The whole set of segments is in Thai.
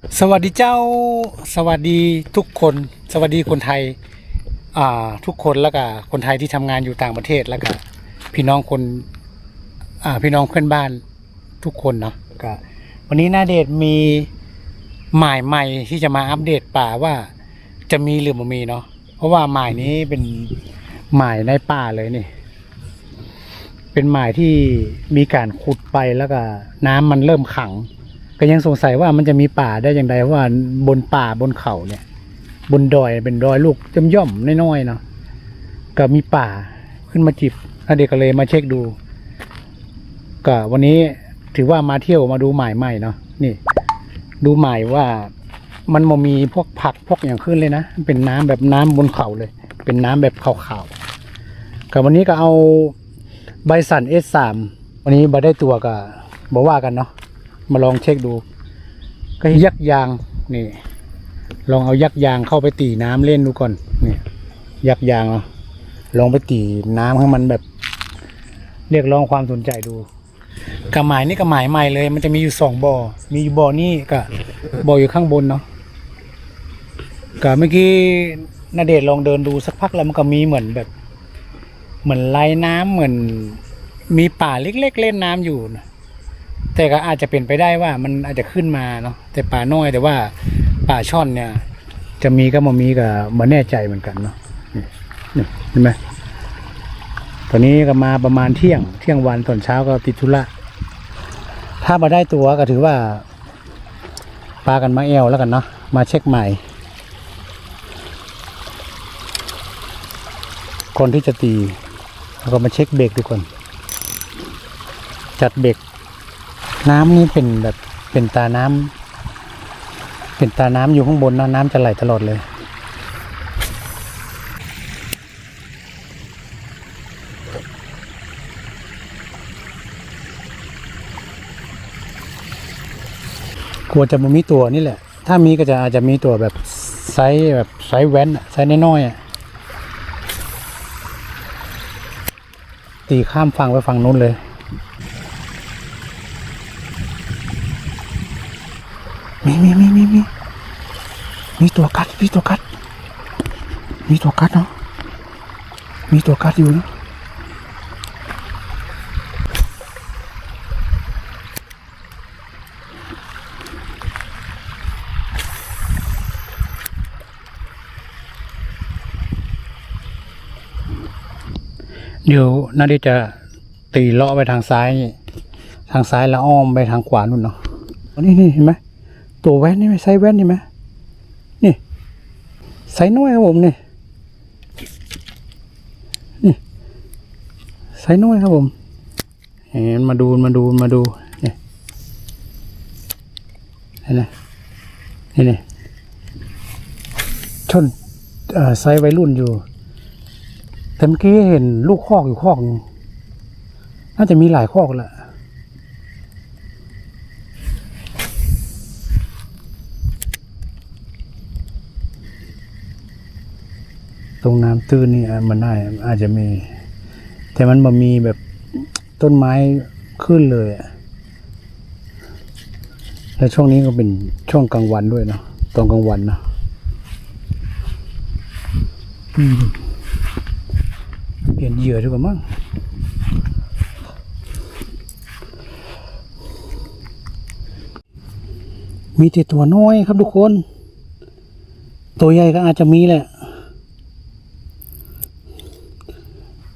สวัสดีเจ้าสวัสดีทุกคน สวัสดีคนไทยอ่าทุกคนแล้วก็คนไทยที่ทำงานอยู่ต่างประเทศแล้วก็พี่น้องคนอ่าพี่น้องเพื่อนบ้านทุกคนเนาะก็วันนี้หน้าเดทมีหมายใหม่ที่จะมาอัปเดตป่าว่าจะมีหรือไม่มีเนาะเพราะว่าหมายนี้เป็นหมายในป่าเลยนี่ เป็นหมายที่มีการขุดไปแล้วก็น้ำมันเริ่มขัง ก็ยังสงสัยว่ามันจะมีป่าได้อย่างไรเพราะว่าบนป่าบนเขาเนี่ย บนดอยเป็นดอยลูกย่อมย่อมๆน้อยๆเนาะก็มีป่าขึ้นมาจิบแล้วเด็กก็เลยมาเช็คดูก็วันนี้ถือว่ามาเที่ยวมาดูหมายใหม่เนาะนี่ ดูหมายว่ามันมมีพวกผักพวกอย่างขึ้นเลยนะเป็นน้ำแบบน้ำบนเขาเลย เป็นน้ำแบบขาวๆกับวันนี้ก็เอาใบสันเอสสามวันนี้มาได้ตัวก็บอกว่ากันเนาะ มาลองเช็คดู ก็ยักยางนี่ ลองเอายักยางเข้าไปตีน้ำเล่นดูก่อนนี่ยักยางเนาะลองไปตีน้ำให้มันแบบ เรียกร้องความสนใจดูกระหมายนี่กระหมายใหม่เลย มันจะมีอยู่สองบ่อมีอยู่บ่อนี่กับบ่ออยู่ข้างบนเนาะกับเมื่อกี้นาเดชน์ลองเดินดูสักพักแล้วมันก็มีเหมือนแบบ เหมือนไล่น้ำเหมือน มีป่าเล็กๆเล่นน้ำอยู่นะ แต่ก็อาจจะเป็นไปได้ว่ามันอาจจะขึ้นมาเนาะแต่ป่าน้อยแต่ว่าป่าช่อนเนี่ย จะมีก็มามีก็มาแน่ใจเหมือนกันเนาะนี่เห็นไหมตอนนี้ก็มาประมาณเที่ยง เที่ยงวันตอนเช้าก็ติดธุระถ้ามาได้ตัวก็ถือว่าปลากันมาแอลแล้วกันเนาะมาเช็คใหม่ คนที่จะตีแล้วก็มาเช็คเบรกดูก่อนจัดเบรก น้ำนี่เป็นแบบเป็นตาน้ำเป็นตาน้ำอยู่ข้างบนนะน้ำจะไหลตลอดเลย กลัวจะไมันมีตัวนี่แหละ ถ้ามีก็จะอาจจะมีตัวแบบไซส์แบบไซส์แว้นไซส์น้อยๆอะตีข้ามฝั่งไปฝั่งนู้นเลย มีมีมีมีมีมีตัวกัดมีตัวกัด มีตัวกัดเนาะมีตัวกัดอยู่นะเดี๋ยวน่าจะตีเลาะไปทางซ้ายนี่ทางซ้ายแล้วอ้อมไปทางขวานู่นเนาะนี่นี่เห็นไหม ตัวแว่นนี่ไหมไซส์แว่นนี่ไหมนี่ไซส์น้อยครับผมนี่นี่ไซส์น้อยครับผมเห็นมาดูมาดูมาดูนี่เห็นไหมนี่นี่ชนไซส์วัยรุ่นอยู่แต่เมื่อกี้เห็นลูกคอกอยู่คอกนึงน่าจะมีหลายคอกแหละ ตรงน้ำตื้นนี่มันน่าอาจจะมี แต่มันบ่มีแบบต้นไม้ขึ้นเลยอะแล้วช่วงนี้ก็เป็นช่วงกลางวันด้วยเนาะตอนกลางวันเนาะเปลี่ยนเหยื่อดีกว่ามั้งมีแต่ตัวน้อยครับทุกคน ตัวใหญ่ก็อาจจะมีแหละ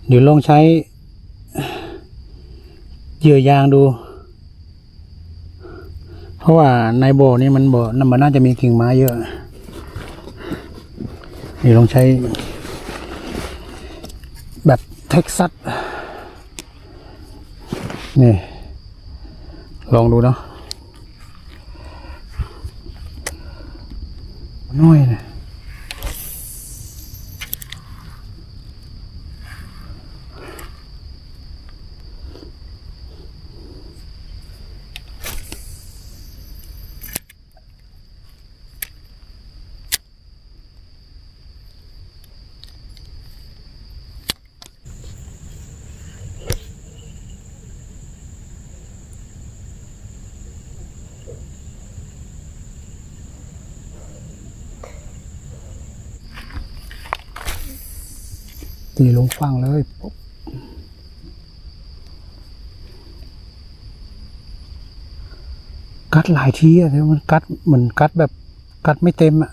เดี๋ยวลองใช้เหยื่อยางดู เพราะว่าในโบนี้มันโบน้ำมันน่าจะมีกิ่งไม้เยอะ เดี๋ยวลองใช้ แบบเท็กซัส นี่ ลองดูเนาะน้อยนะ ตีลงฟังเลยปุ๊บกัดหลายทีอะแต่มันกัดเหมือนกัดแบบ กัดไม่เต็มอะ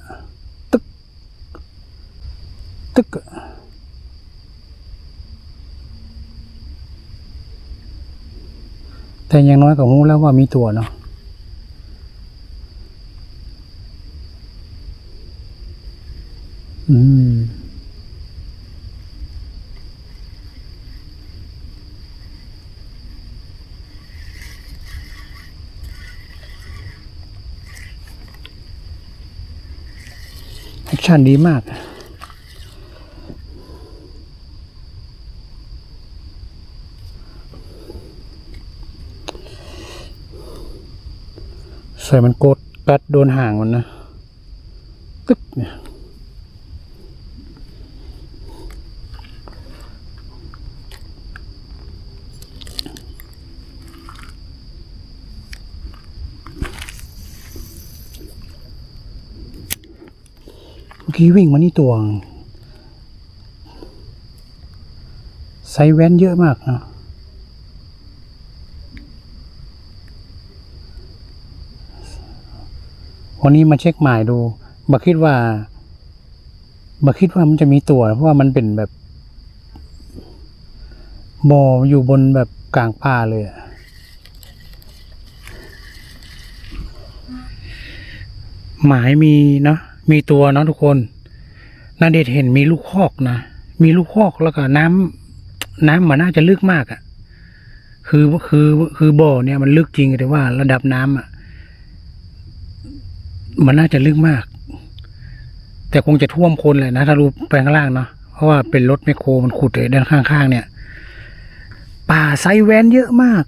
ตึก ตึกแต่อยังน้อยก็รู้แล้วว่ามีตัวเนาะอืม ชั่นดีมากใส่มันกดกัดโดนห่างมันนะตึ๊บเนี่ยี้วิ่งมานี่ตัวไซส์แว้นเยอะมากนะวันนี้มาเช็คหมายดูบัคิดว่าบัคิดว่ามันจะมีตัว เพราะว่ามันเป็นแบบบออยู่บนแบบกลางป่าเลยอะหมายมีเนาะ มีตัวเนาะทุกคนนาเดชเห็นมีลูกคอกนะ มีลูกคอกแล้วก็น้ำน้ำมันน่าจะลึกมากอะ่ะ คือคือคือบ่อเนี่ยมันลึกจริงแต่ว่าระดับน้ำอะ มันน่าจะลึกมาก แต่คงจะท่วมคนเลยนะถ้ารู้ไปข้างล่างเนาะเพราะว่าเป็นรถแมคโครมันขุดเลยด้านข้างๆเนี่ย ป่าไซแวนเยอะมาก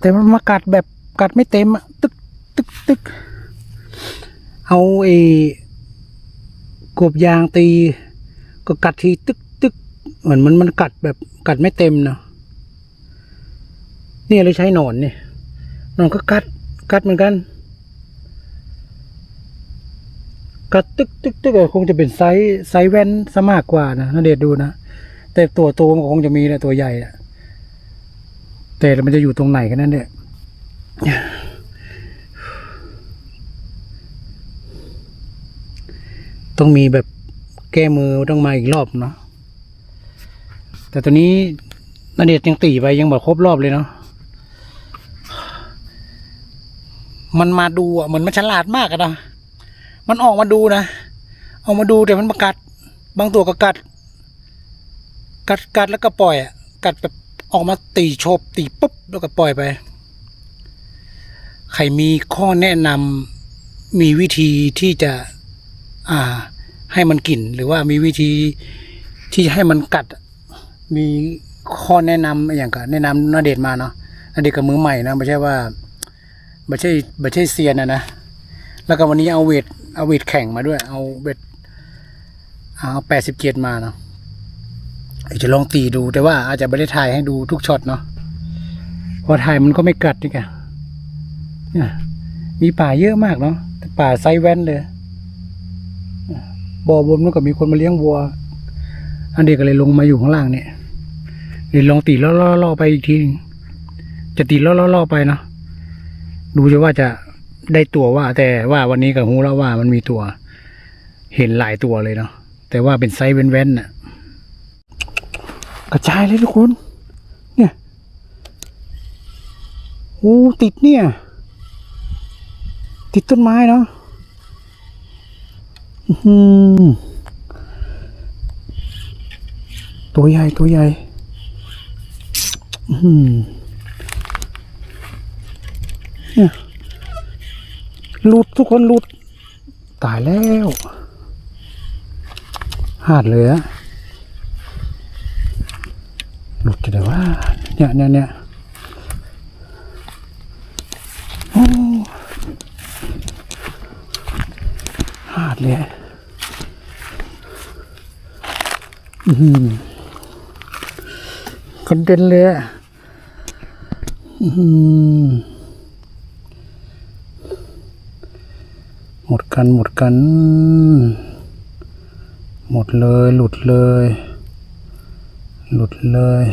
แต่มันมากัดแบบกัดไม่เต็มอะตึกตึกตึกเอาไอ กบยางตีก็กัดทีตึกตึกเหมือนมันมันกัดแบบกัดไม่เต็มเนาะนี่เลยใช้หนอนเนี่ยหนอนก็กัดกัดเหมือนกัน กัดตึกตึกตึกคงจะเป็นไซส์ไซส์แว่นซะมากกว่านะนาเดชดูนะแต่ตัวโตมันคงจะมีแหละตัวใหญ่แหละแต่มันจะอยู่ตรงไหนกันนั่นเนี่ย ต้องมีแบบแก้มือต้องมาอีกรอบเนาะแต่ตัวนี้นาเดชยังตีไปยังบอกครบรอบเลยเนาะมันมาดูอะเหมือนมันฉลาดมากอะนะมันออกมาดูนะออกมาดูแต่มันมากัด บางตัวก็กัด กัดกัดแล้วก็ปล่อยอะกัดแบบออกมาตีโฉบตีปุ๊บแล้วก็ปล่อยไป ใครมีข้อแนะนำมีวิธีที่จะ อ่า ให้มันกินหรือว่ามีวิธีที่ให้มันกัด มีข้อแนะนำอย่างกับแนะนำนาเดชน์มาเนาะนาเดชน์กับมือใหม่นะไม่ใช่ว่าไม่ใช่ไม่ใช่เซียนนะนะแล้วก็วันนี้เอาเวทเอาเวทแข่งมาด้วย เอาเวทเอาแปดสิบเจ็ดมาเนาะเดี๋ยวจะลองตีดูแต่ว่าอาจจะไม่ได้ถ่ายให้ดูทุกช็อตเนาะพอถ่ายมันก็ไม่กัดนี่แกมีป่าเยอะมากเนาะป่าไซแว่นเลย บ่อบนมันก็มีคนมาเลี้ยงวัว อันเด็กก็เลยลงมาอยู่ข้างล่างเนี่ยเดี๋ยวลองตีล่อๆล่อไปอีกทีหนึ่งจะตีล่อๆล่อไปเนาะดูจะว่าจะได้ตัวว่า แต่ว่าวันนี้กับฮูแล้วว่ามันมีตัว เห็นหลายตัวเลยเนาะแต่ว่าเป็นไซส์เว้นๆน่ะ กระจายเลยทุกคน เนี่ยโอ้ติดเนี่ย ติดต้นไม้เนาะ ตัวใหญ่ ตัวใหญ่อืมเนี่ยหลุดทุกคนหลุด ตายแล้วหาดเลยอะหลุดจะได้ว่า เนี่ยเนี่ยเนี่ยโอ้หา ดเลยอืมคอนเดนเลยอะอืมหมดกันหมดกัน หมดเลย หลุดเลย หลุดเลย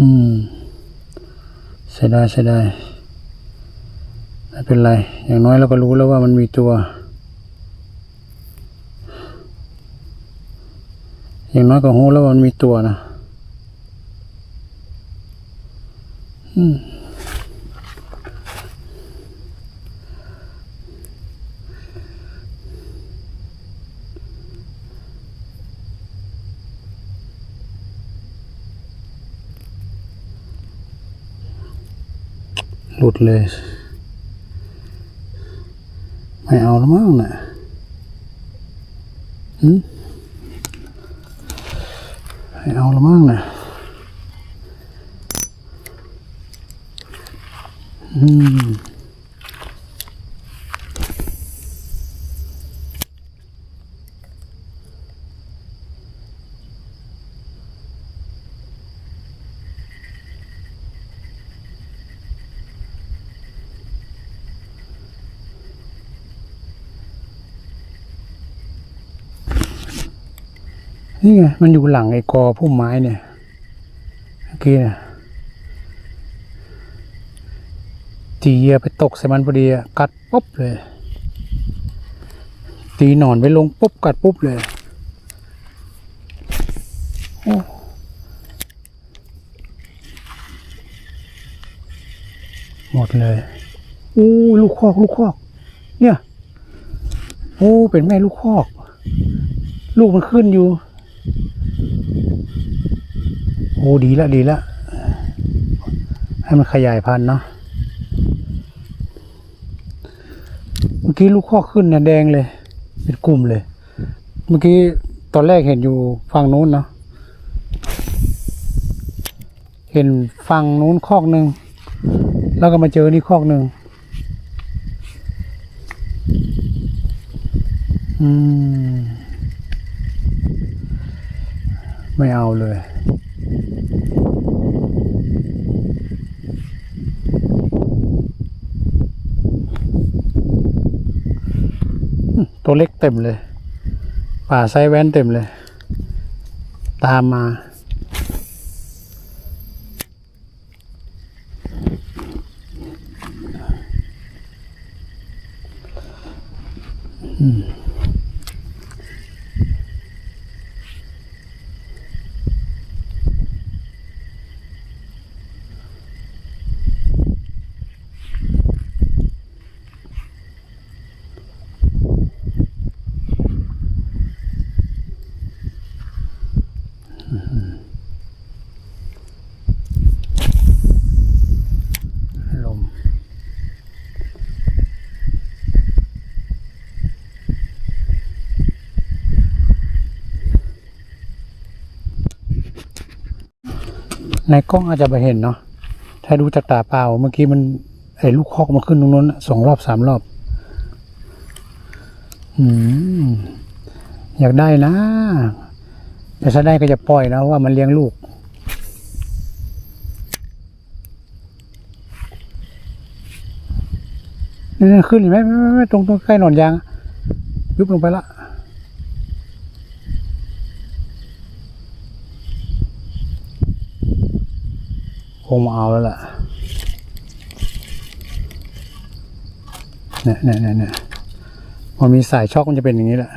อืมเสียดายเสียดายไม่เป็นไร อย่างน้อยเราก็รู้แล้วว่ามันมีตัว อย่างน้อยก็รู้แล้วว่ามันมีตัวนะ อืม ดเลย ไม่เอาแล้วมั้งน่ะหืมไม่เอาแล้วมั้งน่ะอืม นี่ไงมันอยู่หลังไอ้กอพุ่มไม้เนี่ยเมื่อกี้นี่ยตีเหยียไปตกใส่มันพอดีอะกัดปุ๊บเลย ตีหนอนไปลงปุ๊บกัดปุ๊บเลยโอ้หมดเลยอู้ลูกคอกลูกคอก เนี่ย โอ้เป็นแม่ลูกคอก ลูกมันขึ้นอยู่ โอ้ดีละดีละ ให้มันขยายพันธุ์เนาะเมื่อกี้ลูกข้อขึ้นเนี่ยแดงเลย เป็นกลุ่มเลย เมื่อกี้ตอนแรกเห็นอยู่ฝั่งนู้นเนาะเห็นฝั่งนู้นคอกหนึ่งแล้วก็มาเจอนี่คอกหนึ่งอืม ไม่เอาเลย ตัวเล็กเต็มเลย ป่าไซแว้นเต็มเลย ตามมาล ในกล้องอาจจะไปเห็นเนาะถ้าดูจากตาเปล่าเมื่อกี้มันไอ้ลูกคอกมันขึ้นตรงนู้นสองรอบสามรอบ อืมอยากได้นะ แต่ถ้าได้ก็จะปล่อยนะว่ามันเลี้ยงลูกนี่ขึ้นเห็นไหมไม่ไม่ตรงตรงใกล้หนอนยาง ยุบลงไปละ คงมาเอาแล้วล่ะเนี่ยเนี่ยเนี่ยเนี่ยพอมีสายช็อกมันจะเป็นอย่างนี้แหละ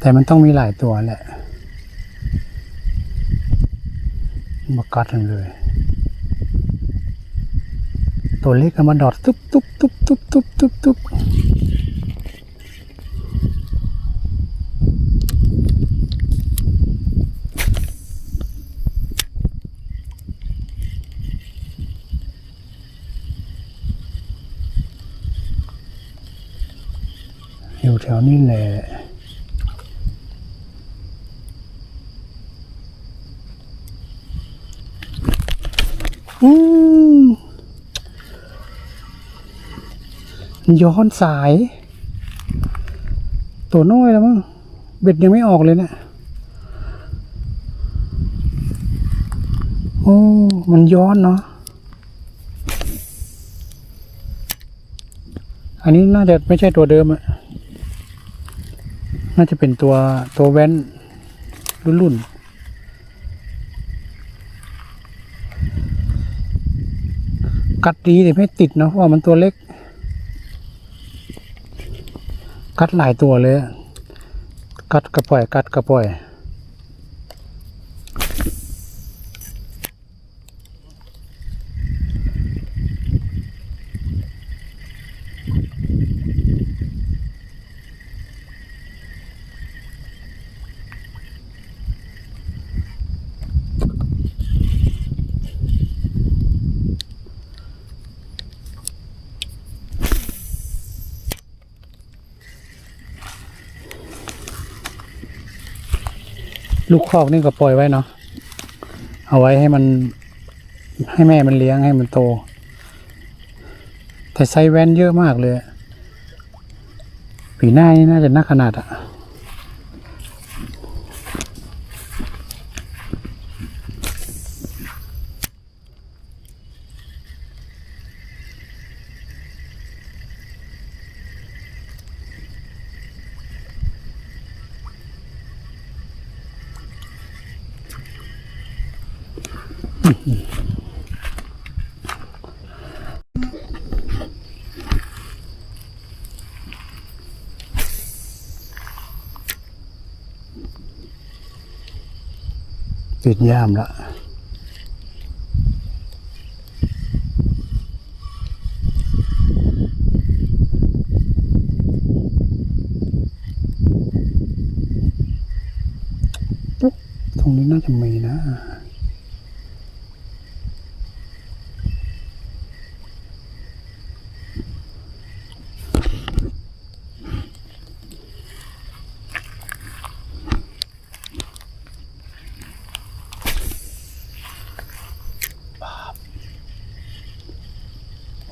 แต่มันต้องมีหลายตัวแหละมากัดกันเลย ตัวเล็กก็มาดอดตุ๊บตุ๊บตุ๊บตุ๊บตุ๊บตุ๊บตุ๊บอยู่แถวนี้แหละ ย้อนสาย ตัวน้อยแล้วมั้งเบ็ดยังไม่ออกเลยเนะี่ยโอ้ มันย้อนเนาะอันนี้น่าจะไม่ใช่ตัวเดิมอะน่าจะเป็นตัวตัวแว้น รุ่นรุ่นกัดดีแต่ไม่ติดเนาะเพราะมันตัวเล็ก กัดหลายตัวเลย กัดกระปล่อย กัดกระปล่อย ลูกคอกนี่ก็ปล่อยไว้เนาะเอาไว้ให้มันให้แม่มันเลี้ยงให้มันโต แต่ไซส์แวนเยอะมากเลย ปีหน้านี่น่าจะนักขนาดอะ ปิดย่ามละปุ๊บตรงนี้น่าจะมีนะ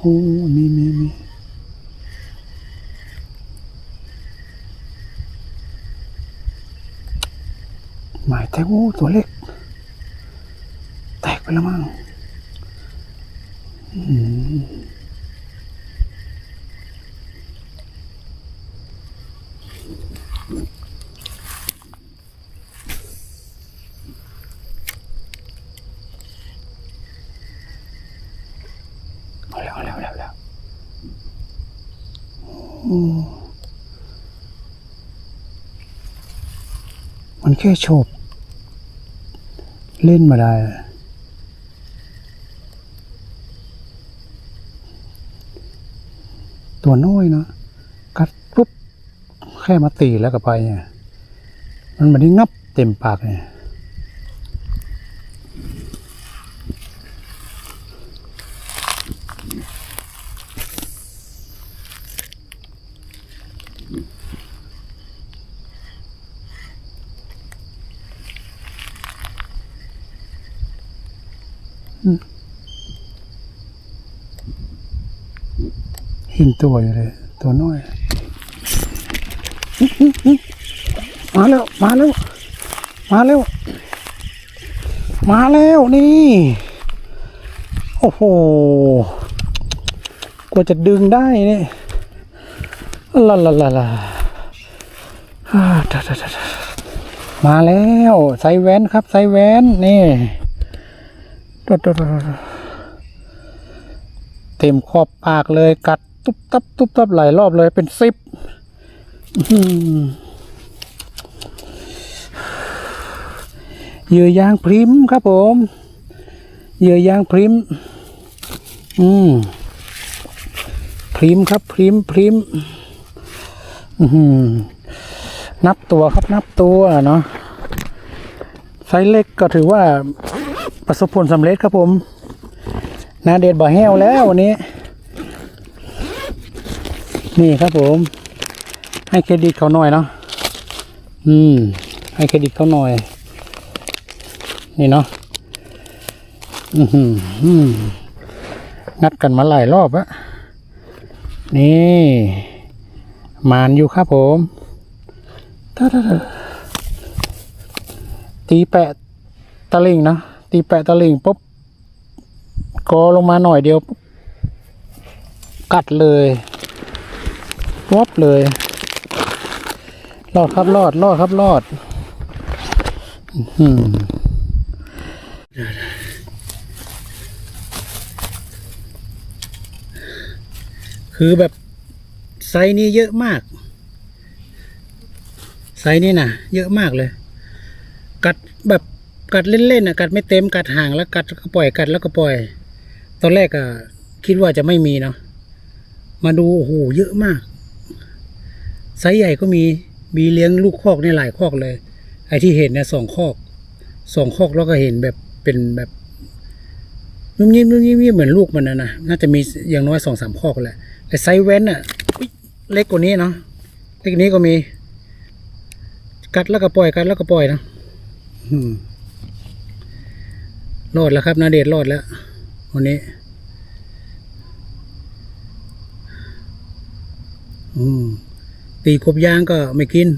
โอ้ มีมีมี หมายแท้โอ้ตัวเล็ก แตกไปแล้วมั้งอืมเอาแล้วเอาแล้วแล้วแล้วมันแค่โฉบ เล่นมาได้ ตัวน้อยเนาะกัดปุ๊บ แค่มาตีแล้วก็ไปเนี่ยมันมันได้งับเต็มปากเนี่ย ห็นตัวอยู่เลย ตัวน้อย มาแล้ว มาแล้ว มาแล้ว มาแล้วนี่ โอ้โห กว่าจะดึงได้เนี่ยลาลาลาลามาแล้วไซส์แวนครับไซส์แวนนี่ดดดดดดเต็มขอบปากเลยกัด ตุ๊บตับตุ๊บตับหลายรอบเลยเป็นสิบเหยื่อยางพริมครับผมเหยื่อยางพริม อืมพริมครับพริมพริมอือหือนับตัวครับนับตัวเนาะไซส์เล็กก็ถือว่าประสบผลสำเร็จครับผม นาเดชบ่อแห้วแล้ววันนี้ นี่ครับผม ให้เครดิตเขาหน่อยเนาะอืม ให้เครดิตเขาหน่อย นี่เนาะอือหืออืมงัดกันมาหลายรอบอะนี่มานอยู่ครับผมต,ต,ต,ตีแปะตะลิงนะตีแปะตะลิงปุ๊บกอลงมาหน่อยเดียว กัดเลย วบเลย รอดครับรอดรอดครับรอดอื้อหือคือแบบไซส์นี้เยอะมาก ไซส์นี้นะเยอะมากเลย กัดแบบกัดเล่นๆอะกัดไม่เต็มกัดห่างแล้วกัดก็ปล่อยกัดแล้วก็ปล่อย ตอนแรกอะคิดว่าจะไม่มีเนาะมาดูโอ้โหเยอะมาก ไซส์ใหญ่ก็มีมีเลี้ยงลูกคอกในหลายคอกเลย ไอ้ที่เห็นเนี่ยสองคอกสองคอกแล้วก็เห็นแบบเป็นแบบนุ่มยิ้มนุ่มยิ้มเหมือนลูกมันนะนะน่าจะมีอย่างน้อยสองสามคอกแหละแต่ไซส์แว้นอะเล็กกว่านี้เนาะเล็กนี้ก็มี กัดแล้วก็ปล่อยกัดแล้วก็ปล่อยนะอืมรอดแล้วครับนาเดชรอดแล้ววันนี้ อืม ตีกบยางก็ไม่กิน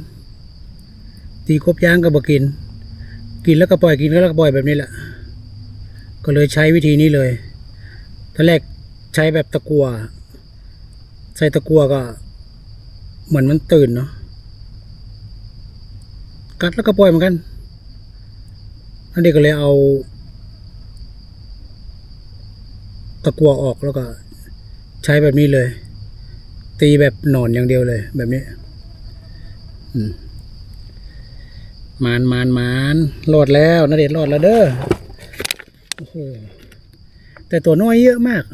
ตีกบยางก็บ่กิน กินแล้วก็ปล่อยกินแล้วก็ปล่อยแบบนี้แหละ ก็เลยใช้วิธีนี้เลยตอนแรกใช้แบบตะกัวใช้ตะกัวก็ เหมือนมันตื่นเนาะ กัดแล้วก็ปล่อยเหมือนกันอันนี้ก็เลยเอา ตะกัวออกแล้วก็ ใช้แบบนี้เลย ตีแบบหนอนอย่างเดียวเลย แบบนี้มานมานมานรอดแล้วนาเดชรอดแล้วเด้อโอ้โหแต่ตัวน้อยเยอะมาก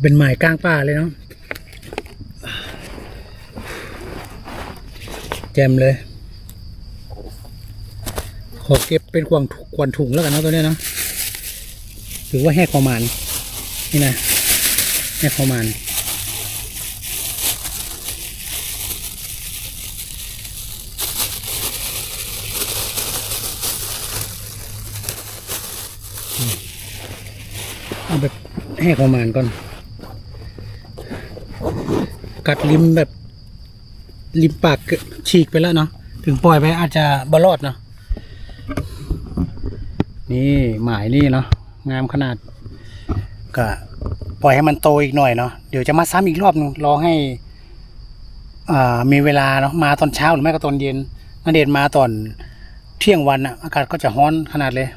เป็นหมายกลางป่าเลยเนาะแจมเลย ขอเก็บเป็นควันถุงควันถุงแล้วกันเนาะตัวเนี้ยเนาะ ถือว่าแหกประมาณนี่นะแหกประมาณเอาแบบแหกประมาณก่อน กัดริมแบบริมปากฉีกไปแล้วเนาะถึงปล่อยไปอาจจะบรอดเนาะนี่หมายนี่เนาะ งามขนาด ก็ปล่อยให้มันโตอีกหน่อยเนาะเดี๋ยวจะมาซ้ำอีกรอบหนึงรอให้อ่ามีเวลาเนาะมาตอนเช้าหรือไม่ก็ตอนเย็นนาเดชน์มาตอนเที่ยงวันอะอากาศก็จะร้อนขนาดเลย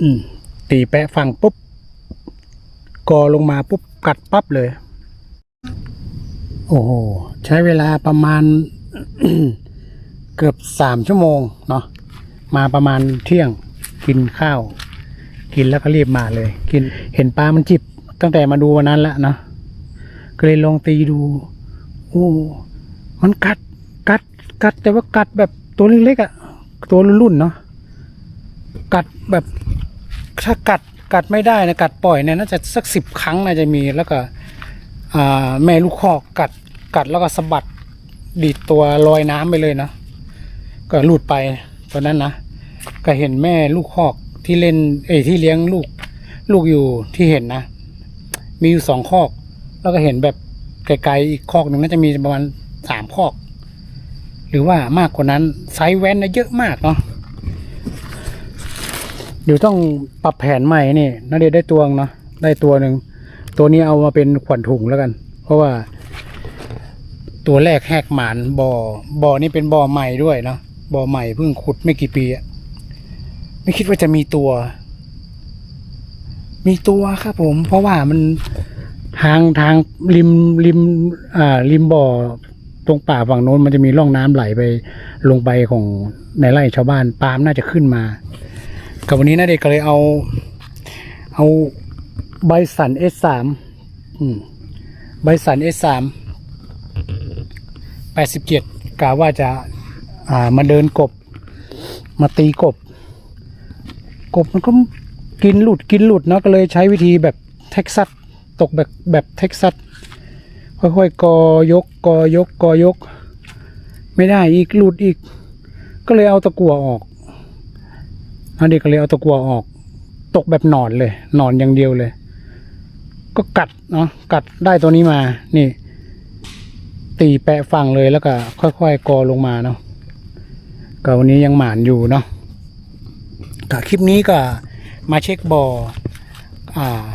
อืมตีแปะฟังปุ๊บกอลงมาปุ๊บกัดปั๊บเลย โอ้โห ใช้เวลาประมาณเกือบสามชั่วโมงเนาะ มาประมาณเที่ยงกินข้าว กินแล้วก็รีบมาเลย กินเห็นปลามันจิบ ตั้งแต่มาดูวันนั้นแล้วเนาะก็เลยลองตีดูโอ้มันกัด กัด กัดแต่ว่ากัดแบบตัวเล็กๆอะ่ะ ตัวรุ่นๆเนาะกัดแบบถ้ากัดกัดไม่ได้นะกัดปล่อยเนี่ยน่าจะสักสิบครั้งน่าจะมีแล้วก็แม่ลูกคอกกัดกัดแล้วก็สะบัดดีดตัวลอยน้ำไปเลยเนาะก็หลุดไป ตอนนั้นนะก็เห็นแม่ลูกคอกที่เล่นเอ้ยที่เลี้ยงลูก ลูกอยู่ที่เห็นนะ มีอยู่สองคอก แล้วก็เห็นแบบไกลๆอีกคอกหนึ่งน่าจะมีประมาณสามคอก หรือว่ามากกว่านั้นไซส์แว้นนะเยอะมากเนาะเดี๋ยวต้องปรับแผนใหม่นี่นาเดชได้ตัวงเนาะได้ตัวหนึ่งตัวนี้เอามาเป็นขวัญถุงแล้วกัน เพราะว่า ตัวแรกแหกหมานบ่อบ่อนี่เป็นบ่อใหม่ด้วยเนาะ บ่อใหม่เพิ่งขุดไม่กี่ปีอะไม่คิดว่าจะมีตัว มีตัวครับผม เพราะว่ามันทางทางริมริมอ่าริมบ่อตรงป่าฝั่งโน้นมันจะมีร่องน้ำไหลไปลงไปของในไร่ชาวบ้านปาล์มน่าจะขึ้นมา กับวันนี้นะเด็กก็เลยเอา เอาใบสันเอสสามใบสันเอสสามแปดสิบเจ็ดกะว่าจะ อ่า มาเดินกบ มาตีกบ กบมันก็กินหลุดกินหลุดเนาะก็เลยใช้วิธีแบบเท็กซัสตกแบบแบบเท็กซัสค่อยๆกอยกกอยกกอยก ไม่ได้อีกหลุดอีก ก็เลยเอาตะกั่วออกอันนี้ก็เลยเอาตะกัวออก ตกแบบหนอนเลยหนอนอย่างเดียวเลย ก็กัดเนาะกัดได้ตัวนี้มานี่ ตีแปะฝั่งเลยแล้วก็ ค่อยๆกอลงมาเนาะ ก็วันนี้ยังหมานอยู่เนาะก็คลิปนี้ก็มาเช็คบ่ออ่า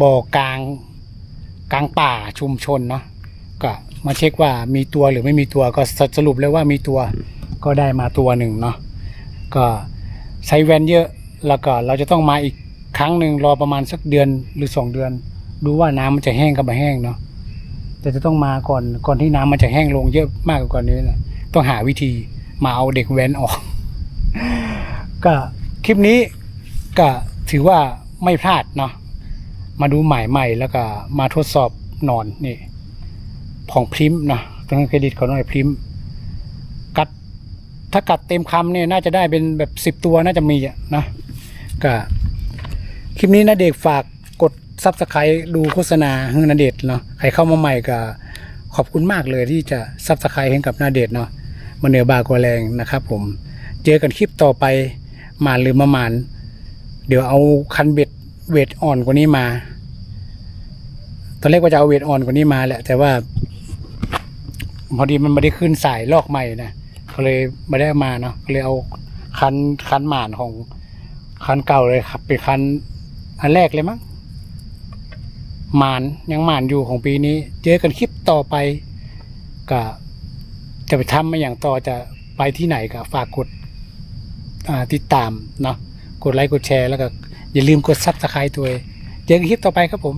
บ่อกลางกลางป่าชุมชนเนาะก็มาเช็คว่ามีตัวหรือไม่มีตัวก็สรุปเลยว่ามีตัวก็ได้มาตัวหนึ่งเนาะก็ใช้แวนเยอะแล้วก็เราจะต้องมาอีกครั้งหนึ่งรอประมาณสักเดือนหรือสองเดือน ดูว่าน้ำมันจะแห้งกับไม่แห้งเนาะแต่จะต้องมาก่อนก่อนที่น้ำมันจะแห้งลงเยอะมากกว่านี้นะต้องหาวิธี มาเอาเด็กแว้นออก ก็คลิปนี้ก็ถือว่าไม่พลาดเนาะมาดูหมายใหม่แล้วก็มาทดสอบนอนนี่ของพริมนะต้งเครดิตเขาหน่อยพริมกัดถ้ากัดเต็มคำเนี่ยน่าจะได้เป็นแบบสิบตัวน่าจะมีอะนะก็คลิปนี้นะเด็กฝากกดซับสไครต์ดูโฆษณาให้นาเดชเนาะใครเข้ามาใหม่ก็ขอบคุณมากเลยที่จะซับสไครต์ให้กับนาเดชเนาะ มาเหนือบากว่าแรงนะครับผม เจอกันคลิปต่อไปหมานหรือมาหมาน เดี๋ยวเอาคันเบ็ดเวทอ่อนกว่านี้มา ตอนแรกว่าจะเอาเวทอ่อนกว่านี้มาแหละ แต่ว่าพอดีมันไม่ได้ขึ้นสายลอกใหม่นะเขาเลยไม่ได้มาเนาะก็เลยเอาคันคันหมานของคันเก่าเลยครับเป็นคันอันแรกเลยมั้งหมานยังหมานอยู่ของปีนี้ เจอกันคลิปต่อไปก็ จะไปทำมาอย่างต่อจะไปที่ไหนก็ฝากกดติดตามเนาะกดไลค์กดแชร์แล้วก็อย่าลืมกดซับสไครต์ตัวยเจอกันคลิปต่อไปครับผม